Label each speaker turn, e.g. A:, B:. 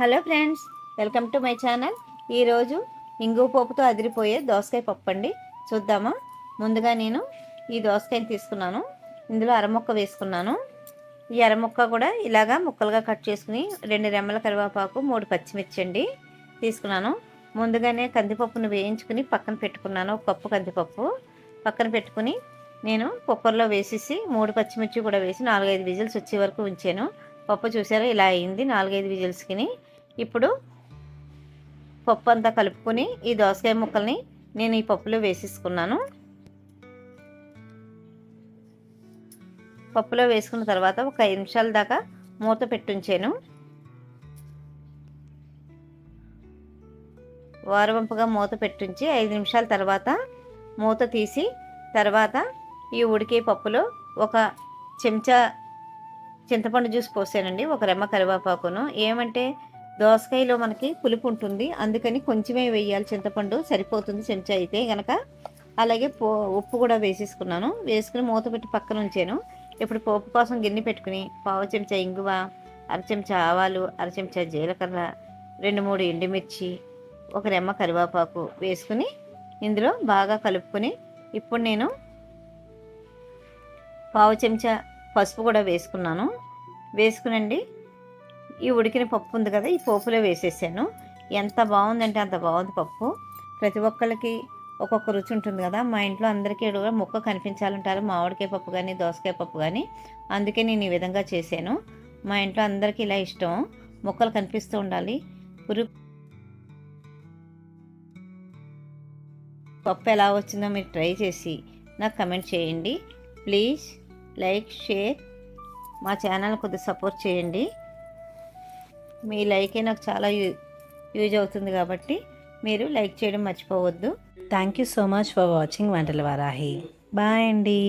A: Hello friends welcome to my channel. ఈరోజు ఇంగు పప్పుతో అదిరిపోయే దోసకాయ పప్పు అండి. చూద్దామా? ముందుగా నేను ఈ దోసకాయని తీసుకున్నాను. ఇందులో అరముక్క వేసుకున్నాను. ఈ అరముక్క కూడా ఇలాగా ముక్కలుగా కట్ చేసుకుని రెండు రెమ్మల కరివేపాకు మూడు పచ్చిమిర్చి అండి తీసుకున్నాను. ముందుగానే కందిపప్పును వేయించుకుని పక్కన పెట్టుకున్నాను. ఒక కప్పు కందిపప్పు పక్కన పెట్టుకుని నేను కుక్కర్లో వేసేసి మూడు పచ్చిమిర్చి కూడా వేసి నాలుగైదు విజిల్స్ వచ్చే వరకు ఉంచాను. పప్పు చూసారా? ఇలా అయింది నాలుగైదు విజిల్స్కి ఇప్పుడు పప్పు అంతా కలుపుకొని ఈ దోసకాయ ముక్కల్ని నేను ఈ పప్పులో వేసేసుకున్నాను. పప్పులో వేసుకున్న తర్వాత ఒక ఐదు నిమిషాల దాకా మూత పెట్టుంచాను. వారవంపుగా మూత పెట్టుంచి ఐదు నిమిషాల తర్వాత మూత తీసి తర్వాత ఈ ఉడికే పప్పులో ఒక చెంచా చింతపండు జ్యూస్ పోసానండి ఒక రెమ్మ కరివేపాకును. ఏమంటే దోసకాయలో మనకి పులుపు ఉంటుంది అందుకని కొంచెమే వేయాలి చింతపండు సరిపోతుంది చెంచా అయితే గనక. అలాగే పో ఉప్పు కూడా వేసేసుకున్నాను వేసుకుని మూత పెట్టి పక్కన ఉంచాను. ఇప్పుడు పోపు కోసం గిన్నె పెట్టుకుని పావు చెంచా ఇంగువ అర చెంచా ఆవాలు అర చెంచా జీలకర్ర రెండు మూడు ఎండుమిర్చి ఒక రెమ్మ కరివేపాకు వేసుకుని ఇందులో బాగా కలుపుకొని ఇప్పుడు నేను పావు చెంచా పసుపు కూడా వేసుకున్నాను. వేసుకునండి. ఈ ఉడికిన పప్పు ఉంది కదా ఈ పోపులో వేసేసాను. ఎంత బాగుందంటే అంత బాగుంది పప్పు. ప్రతి ఒక్కరికి ఒక్కొక్క రుచి ఉంటుంది కదా మా ఇంట్లో అందరికీ కూడా ముక్క కనిపించాలంటారు. మామిడికాయ పప్పు కానీ దోసకాయ పప్పు కానీ అందుకే నేను ఈ విధంగా చేశాను. మా ఇంట్లో అందరికీ ఇలా ఇష్టం. ముక్కలు కనిపిస్తూ ఉండాలి. పురు పప్పు ఎలా వచ్చిందో మీరు ట్రై చేసి నాకు కమెంట్ చేయండి. ప్లీజ్. Like share. మా ఛానల్ కొద్దిగా సపోర్ట్ చేయండి. మీ లైకే నాకు చాలా యూ యూజ్ అవుతుంది కాబట్టి మీరు లైక్ చేయడం మర్చిపోవద్దు.
B: Thank you so much for watching వంటల వారాహి. బాయ్ అండి.